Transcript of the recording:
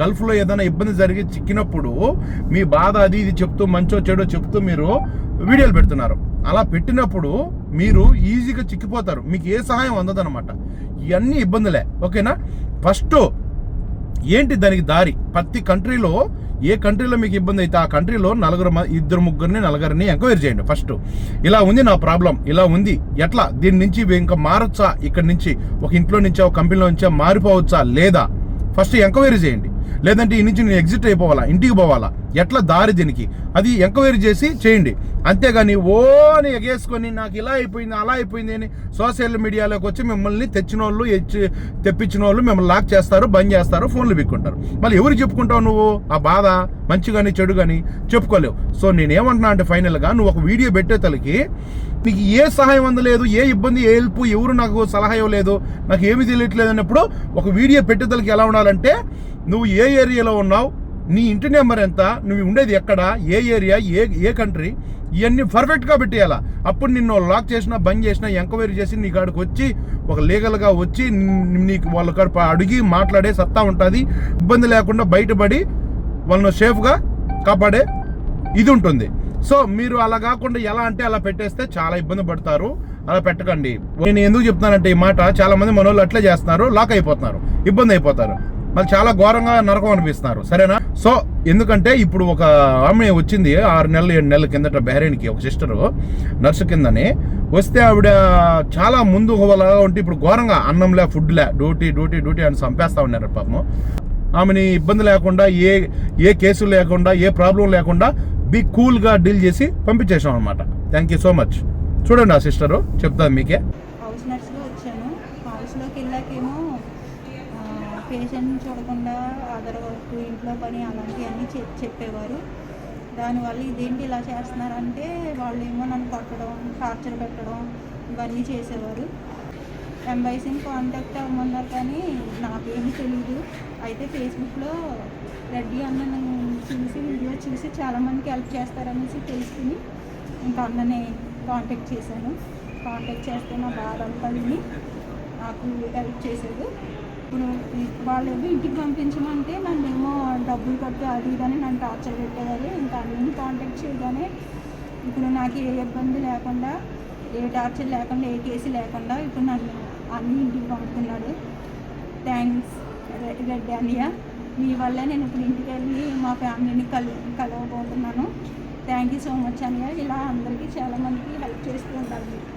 గల్ఫ్లో ఏదైనా ఇబ్బంది జరిగి చిక్కినప్పుడు మీ బాధ అది ఇది చెప్తూ మంచో చెడో చెప్తూ మీరు వీడియోలు పెడుతున్నారు. అలా పెట్టినప్పుడు మీరు ఈజీగా చిక్కిపోతారు. మీకు ఏ సహాయం అందదనమాట ఇవన్నీ ఇబ్బందులే. ఓకేనా? ఫస్ట్ ఏంటి దానికి దారి? ప్రతి కంట్రీలో ఏ కంట్రీలో మీకు ఇబ్బంది అయితే ఆ కంట్రీలో నలుగురు ఇద్దరు ముగ్గురిని నలుగురిని ఎంక్వైరీ చేయండి ఫస్ట్. ఇలా ఉంది నా ప్రాబ్లం. ఇలా ఉంది. ఎట్లా? దీని నుంచి ఇంకా మారొచ్చా? ఇక్కడ నుంచి ఒక ఇంట్లో నుంచా ఒక కంపెనీలో నుంచా మారిపోవచ్చా? లేదా? ఫస్ట్ ఎంక్వైరీ చేయండి. లేదంటే ఈ నుంచి నేను ఎగ్జిట్ అయిపోవాలా? ఇంటికి పోవాలా? ఎట్లా దారి దీనికి? అది ఎంక్వైరీ చేసి చేయండి. అంతేగాని ఓని ఎగేసుకొని నాకు ఇలా అయిపోయింది అలా అయిపోయింది అని సోషల్ మీడియాలోకి వచ్చి మిమ్మల్ని తెచ్చిన వాళ్ళు ఎచ్చి- తెప్పించిన వాళ్ళు మిమ్మల్ని లాక్ చేస్తారు బంద్ చేస్తారు ఫోన్లు బిక్కుంటారు మళ్ళీ ఎవరు చెప్పుకుంటావు నువ్వు? ఆ బాధ? మంచి కానీ చెడు కానీ చెప్పుకోలేవు. సో నేనేమంటున్నా అంటే ఫైనల్గా నువ్వు ఒక వీడియో పెట్టే తలకి నీకు ఏ సహాయం అందలేదు ఏ ఇబ్బంది ఏ హెల్ప్ ఎవరు నాకు సలహా ఇవ్వలేదు నాకు ఏమి తెలియట్లేదు అన్నప్పుడు ఒక వీడియో పెట్టేతలకి ఎలా ఉండాలంటే నువ్వు ఏ ఏరియాలో ఉన్నావు? నీ ఇంటి నెంబర్ ఎంత? నువ్వు ఉండేది ఎక్కడ? ఏ ఏరియా? ఏ ఏ కంట్రీ? ఇవన్నీ పర్ఫెక్ట్గా పెట్టేయాలా? అప్పుడు నిన్ను లాక్ చేసినా బంద్ చేసినా ఎంక్వైరీ చేసి నీ కాడికి వచ్చి ఒక లీగల్గా వచ్చి నీకు వాళ్ళ కడుపు అడిగి మాట్లాడే సత్తా ఉంటుంది. ఇబ్బంది లేకుండా బయటపడి వాళ్ళను సేఫ్గా కాపాడే ఇది ఉంటుంది. సో మీరు అలా కాకుండా ఎలా అంటే అలా పెట్టేస్తే చాలా ఇబ్బంది పడతారు. అలా పెట్టకండి. నేను ఎందుకు చెప్తానంటే ఈ మాట చాలా మంది మన వాళ్ళు అట్లే చేస్తున్నారు. లాక్ అయిపోతున్నారు. ఇబ్బంది అయిపోతారు. మళ్ళీ చాలా ఘోరంగా నరకం అనిపిస్తున్నారు. సరేనా? సో ఎందుకంటే ఇప్పుడు ఒక ఆమె వచ్చింది ఆరు నెలలు ఏడు నెలల కిందట బహ్రెయిన్కి ఒక సిస్టరు నర్సు కిందని. వస్తే ఆవిడ చాలా ముందు లాగా ఉంటే ఇప్పుడు ఘోరంగా అన్నంలే ఫుడ్లే డ్యూటీ డ్యూటీ డ్యూటీ అని చంపేస్తా ఉన్నారు పాపము. ఆమెని ఇబ్బంది లేకుండా ఏ ఏ కేసులు లేకుండా ఏ ప్రాబ్లం లేకుండా బి కూల్గా డీల్ చేసి పంపించేసాం అనమాట థ్యాంక్ యూ సో మచ్. చూడండి ఆ సిస్టరు చెప్తాను మీకే. పేషెంట్ని చూడకుండా అదర్ వర్క్ ఇంట్లో పని అలాంటివన్నీ చె చెప్పేవారు. దానివల్ల ఇదేంటి ఇలా చేస్తున్నారంటే వాళ్ళు ఏమో నన్ను కొట్టడం టార్చర్ పెట్టడం ఇవన్నీ చేసేవారు. ఎంబైసింగ్ కాంటాక్ట్ అవ్వమన్నారు కానీ నాకేమీ తెలియదు అయితే ఫేస్బుక్లో రెడ్డి అన్నను చూసి వీడియో చూసి చాలామందికి హెల్ప్ చేస్తారనేసి తెలుసుకుని ఇంకా అన్నని కాంటాక్ట్ చేశాను. కాంటాక్ట్ చేస్తే నా బాధ అంతా విని నాకు హెల్ప్ చేసేది ఇప్పుడు ఈ- ఇంటికి పంపించమంటే నన్నేమో డబ్బులు కట్టు అది ఇదని నన్ను టార్చర్ పెట్టేవారు ఇంకా అన్నీ కాంటాక్ట్ చేయగానే ఇప్పుడు నాకు ఏ ఇబ్బంది లేకుండా ఏ టార్చర్ లేకుండా ఏ కేసు లేకుండా ఇప్పుడు నన్ను అన్ని ఇంటికి పంపుతున్నాడు. థ్యాంక్స్ రెడ్డి అన్నయ్య. మీ వల్ల నేను ఇప్పుడు ఇంటికి వెళ్ళి మా ఫ్యామిలీని కలు కలవబోతున్నాను. థ్యాంక్ యూ సో మచ్ అన్నయ్య. ఇలా అందరికీ చాలామందికి హెల్ప్ చేస్తూ ఉండాలి.